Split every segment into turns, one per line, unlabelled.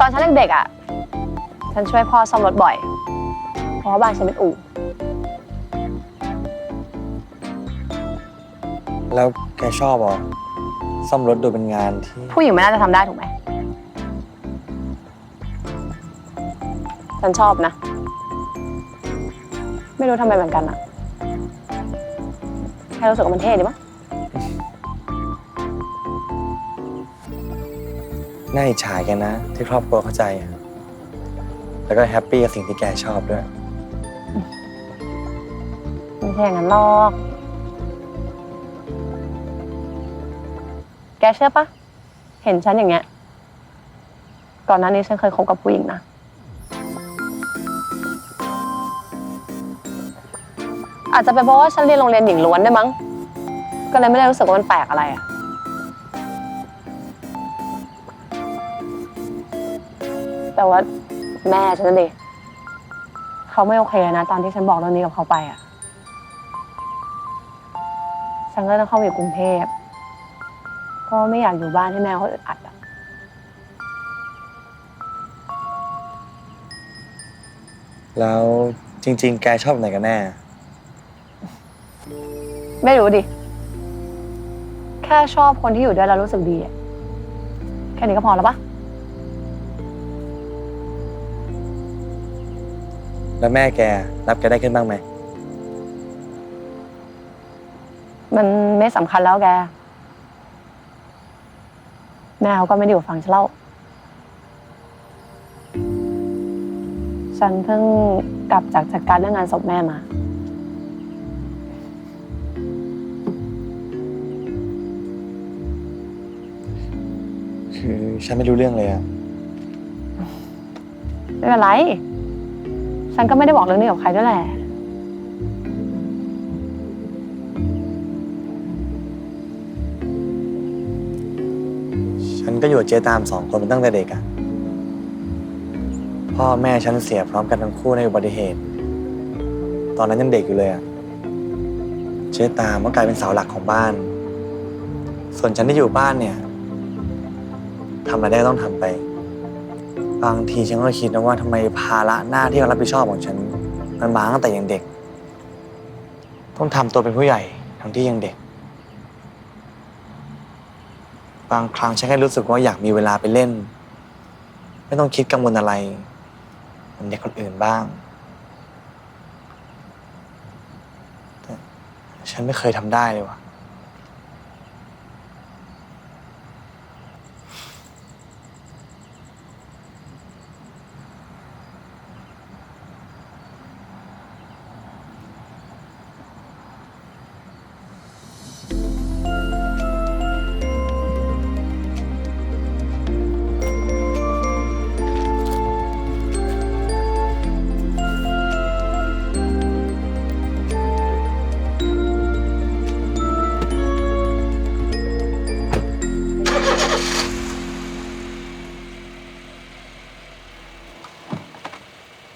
ตอนฉันเด็กๆอะ ฉันช่วยพ่อซ่อมรถบ่อย เพราะว่าบ้านฉันเป็นอู่
แล้วแกชอบเหรอซ่อมรถดูเป็นงานที่
ผู้หญิงไม่น่าจะทำได้ถูกไหม ฉันชอบนะ ไม่รู้ทำไมเหมือนกันอะแค่รู้สึกว่ามันเท่ดีมั้ง
น่าอิจฉาแกนะ ที่ครอบครัวเข้าใจอะแล้วก็แฮปปี้กับสิ่งที่แกชอบด้วย
ไม่ใช่อย่างนั้นหรอก แกเชื่อปะ เห็นฉันอย่างเงี้ย ก่อนหน้านี้ฉันเคยคบกับผู้หญิงนะ อาจจะเป็นเพราะว่าฉันเรียนโรงเรียนหญิงล้วนได้วยมั้ง ก็เลยไม่ได้รู้สึกว่ามันแปลกอะไรอะ แต่ว่าแม่ฉันนะดิเขาไม่โอเคนะตอนที่ฉันบอกเรื่องนี้กับเขาไปอะฉันก็ต้องเข้ามาอยู่กรุงเทพเพราะว่าไม่อยากอยู่บ้านให้แม่เขาอึดอัดอะ
แล้วจริง ๆ แกชอบไหนกันแน่
ไม่รู้ดิ แค่ชอบคนที่อยู่ด้วยแล้วรู้สึกดีอะแค่นี้ก็พอแล้วปะ
แล้วแม่แกรับแกได้ขึ้นบ้างไหม
มันไม่สำคัญแล้วแก แม่เขาก็ไม่ได้อยู่ฝั่งฉันเล่า ฉันเพิ่งกลับจากจัดการเรื่องงานศพแม่มา
คือฉันไม่รู้เรื่องเลยอะ
ไม่เป็นไร ฉันก็ไม่ได้บอกเรื่องนี้กับใครด้วยแหละ
ฉันก็อยู่กับเจ๊ตามสองคนมาตั้งแต่เด็กอะพ่อแม่ฉันเสียพร้อมกันทั้งคู่ในอุบัติเหตุ ตอนนั้นยังเด็กอยู่เลยอะเจ๊ตามก็กลายเป็นเสาหลักของบ้าน ส่วนฉันที่อยู่บ้านเนี่ยทำอะไรได้ก็ต้องทำไป บางทีฉันก็คิดนะว่าทำไมภาระหน้าที่เรารับผิดชอบของฉัน มันมาตั้งแต่ยังเด็ก ต้องทำตัวเป็นผู้ใหญ่ทั้งที่ยังเด็ก บางครั้งฉันแค่รู้สึกว่าอยากมีเวลาไปเล่น ไม่ต้องคิดกังวลอะไรเหมือนเด็กคนอื่นบ้างแต่ฉันไม่เคยทำได้เลยว่ะ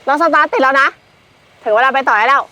น้องสตาร์ทติดแล้วนะ ถึงเวลาไปต่อแล้ว